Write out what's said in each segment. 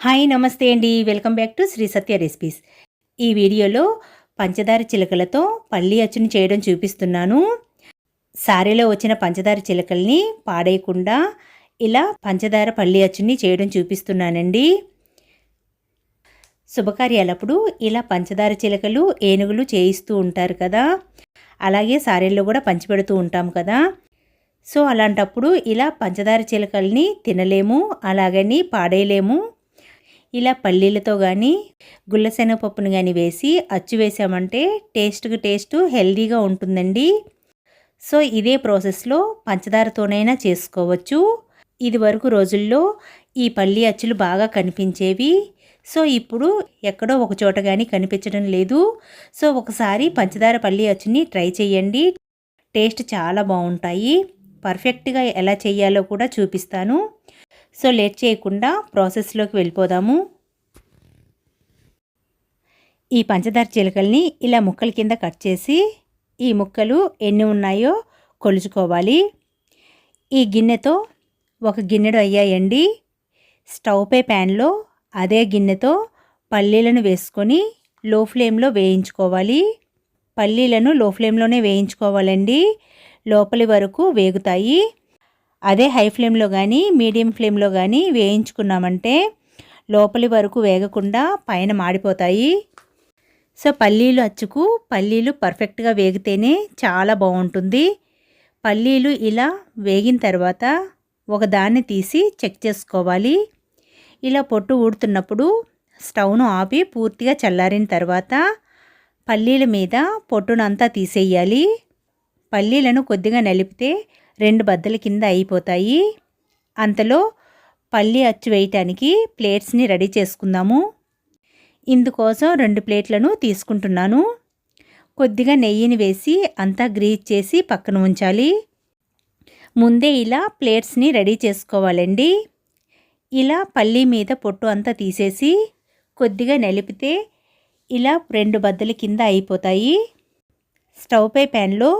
Hi నమస్తే అండి. Welcome back to Sri Satya recipes. ఈ వీడియోలో పంచదార చిలకలతో పల్లి అచ్చుని చేయడం చూపిస్తున్నాను. సారీలో వచ్చిన పంచదార చిలకల్ని పాడేయకుండా ఇలా పంచదార పల్లి అచ్చుని చేయడం చూపిస్తున్నానండి. శుభకార్యాలప్పుడు ఇలా పంచదార చిలకలు ఏనుగులు చేయిస్తూ ఉంటారు కదా. అలాగే సారీల్లో కూడా పంచిపెడుతూ ఉంటాం కదా. సో అలాంటప్పుడు ఇలా పంచదార చిలకల్ని తినలేము అలాగని పాడేయలేము. ఇలా పల్లీలతో కానీ గుల్లశనగపప్పును కానీ వేసి అచ్చు వేసామంటే టేస్ట్కి టేస్ట్ హెల్దీగా ఉంటుందండి. సో ఇదే ప్రాసెస్లో పంచదారతోనైనా చేసుకోవచ్చు. ఇది వరకు రోజుల్లో ఈ పల్లి అచ్చులు బాగా కనిపించేవి. సో ఇప్పుడు ఎక్కడో ఒక చోట కానీ కనిపించడం లేదు. సో ఒకసారి పంచదార పల్లి అచ్చుని ట్రై చేయండి టేస్ట్ చాలా బాగుంటాయి. పర్ఫెక్ట్గా ఎలా చేయాలో కూడా చూపిస్తాను. సో లేట్ చేయకుండా ప్రాసెస్లోకి వెళ్ళిపోదాము. ఈ పంచదార చిలకల్ని ఇలా ముక్కల కింద కట్ చేసి ఈ ముక్కలు ఎన్ని ఉన్నాయో కొలుచుకోవాలి. ఈ గిన్నెతో ఒక గిన్నెడు అయ్యాయండి. స్టవ్ పై ప్యాన్లో అదే గిన్నెతో పల్లీలను వేసుకొని లో ఫ్లేమ్లో వేయించుకోవాలి. పల్లీలను లో ఫ్లేమ్లోనే వేయించుకోవాలండి. లోపలి వరకు వేగుతాయి. అదే హై ఫ్లేమ్లో కానీ మీడియం ఫ్లేమ్లో కానీ వేయించుకున్నామంటే లోపలి వరకు వేగకుండా పైన మాడిపోతాయి. సో పల్లీలు అచ్చుకు పల్లీలు పర్ఫెక్ట్గా వేగితేనే చాలా బాగుంటుంది పల్లీలు ఇలా వేగిన తర్వాత ఒకదాన్ని తీసి చెక్ చేసుకోవాలి. ఇలా పొట్టు ఊడుతున్నప్పుడు స్టవ్ను ఆపి పూర్తిగా చల్లారిన తర్వాత పల్లీల మీద పొట్టునంతా తీసేయాలి. పల్లీలను కొద్దిగా నలిపితే రెండు బద్దల కింద అయిపోతాయి. అంతలో పల్లి అచ్చు వేయటానికి ప్లేట్స్ని రెడీ చేసుకుందాము. ఇందుకోసం రెండు ప్లేట్లను తీసుకుంటున్నాను. కొద్దిగా నెయ్యిని వేసి అంతా గ్రీజ్ చేసి పక్కన ఉంచాలి. ముందే ఇలా ప్లేట్స్ని రెడీ చేసుకోవాలండి. ఇలా పల్లి మీద పొట్టు అంతా తీసేసి కొద్దిగా నలిపితే ఇలా రెండు బద్దల కింద అయిపోతాయి. స్టవ్ పై ప్యాన్లో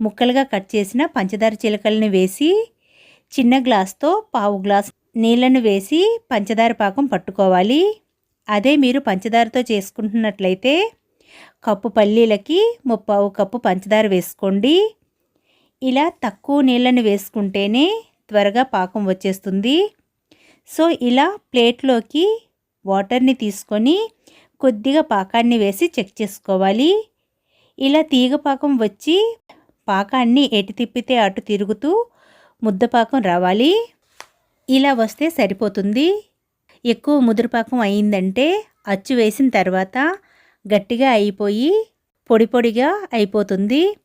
ముక్కలుగా కట్ చేసిన పంచదార చిలకలను వేసి చిన్న గ్లాస్తో పావు గ్లాస్ నీళ్ళను వేసి పంచదార పాకం పట్టుకోవాలి. అదే మీరు పంచదారతో చేసుకుంటున్నట్లయితే కప్పు పల్లీలకి ముప్పావు కప్పు పంచదార వేసుకోండి. ఇలా తక్కువ నీళ్ళని వేసుకుంటేనే త్వరగా పాకం వచ్చేస్తుంది. సో ఇలా ప్లేట్లోకి వాటర్ని తీసుకొని కొద్దిగా పాకాన్ని వేసి చెక్ చేసుకోవాలి. ఇలా తీగ పాకం వచ్చి పాకాన్ని ఎటు తిప్పితే అటు తిరుగుతూ ముద్దపాకం రావాలి. ఇలా వస్తే సరిపోతుంది. ఎక్కువ ముదురుపాకం అయిందంటే అచ్చు వేసిన తర్వాత గట్టిగా అయిపోయి పొడి పొడిగా అయిపోతుంది.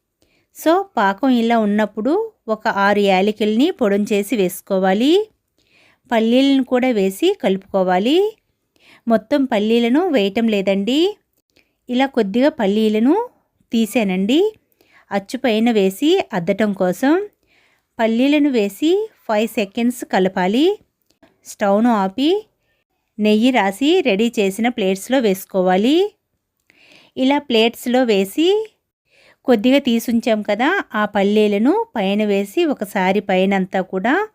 సో పాకం ఇలా ఉన్నప్పుడు ఒక ఆరు యాలకుల్ని పొడుంచేసి వేసుకోవాలి. పల్లీలను కూడా వేసి కలుపుకోవాలి. మొత్తం పల్లీలను వేయటం లేదండి. ఇలా కొద్దిగా పల్లీలను తీసానండి. అచ్చు పైన వేసి అద్దటం కోసం పల్లీలను వేసి ఫైవ్ సెకండ్స్ కలపాలి. స్టవ్ను ఆపి నెయ్యి రాసి రెడీ చేసిన ప్లేట్స్లో వేసుకోవాలి. ఇలా ప్లేట్స్లో వేసి కొద్దిగా తీసుంచాం కదా ఆ పల్లీలను పైన వేసి ఒకసారి పైన అంతా కూడా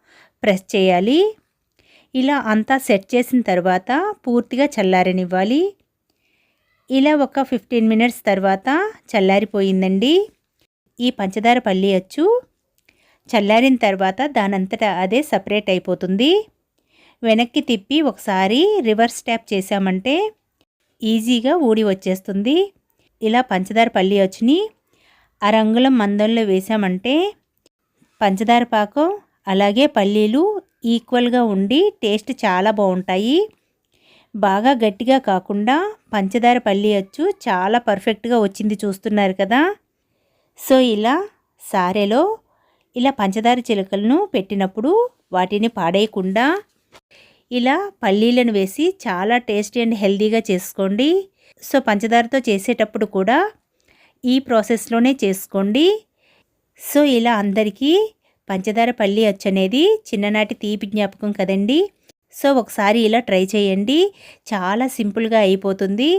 ప్రెస్ చేయాలి. ఇలా అంతా సెట్ చేసిన తర్వాత పూర్తిగా చల్లారనివ్వాలి. ఇలా ఒక ఫిఫ్టీన్ మినిట్స్ తర్వాత చల్లారిపోయిందండి. ఈ పంచదార పల్లి అచ్చు. చల్లారిన తర్వాత దానంతటా అదే సపరేట్ అయిపోతుంది. వెనక్కి తిప్పి ఒకసారి రివర్స్ ట్యాప్ చేసామంటే ఈజీగా ఊడి వచ్చేస్తుంది. ఇలా పంచదార పల్లి వచ్చుని అరంగుళం మందంలో వేసామంటే పంచదార పాకం అలాగే పల్లీలు ఈక్వల్గా ఉండి టేస్ట్ చాలా బాగుంటాయి. బాగా గట్టిగా కాకుండా పంచదార పల్లి అచ్చు చాలా పర్ఫెక్ట్గా వచ్చింది చూస్తున్నారు కదా. సో ఇలా సారెలో ఇలా పంచదార చిలుకలను పెట్టినప్పుడు వాటిని పాడేయకుండా ఇలా పల్లీలను వేసి చాలా టేస్టీ అండ్ హెల్దీగా చేసుకోండి. సో పంచదారతో చేసేటప్పుడు కూడా ఈ ప్రాసెస్లోనే చేసుకోండి. సో ఇలా అందరికీ పంచదార పల్లి అనేది చిన్ననాటి తీపి జ్ఞాపకం కదండి. సో ఒకసారి ఇలా ట్రై చేయండి. చాలా సింపుల్గా అయిపోతుంది.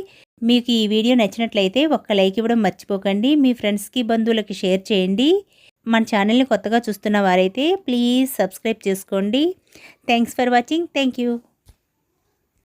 మీకు ఈ వీడియో నచ్చినట్లయితే ఒక్క లైక్ ఇవ్వడం మర్చిపోకండి. మీ ఫ్రెండ్స్కి బంధువులకి షేర్ చేయండి. మన ఛానల్ని కొత్తగా చూస్తున్న వారైతే ప్లీజ్ సబ్స్క్రైబ్ చేసుకోండి. Thanks for watching. Thank you.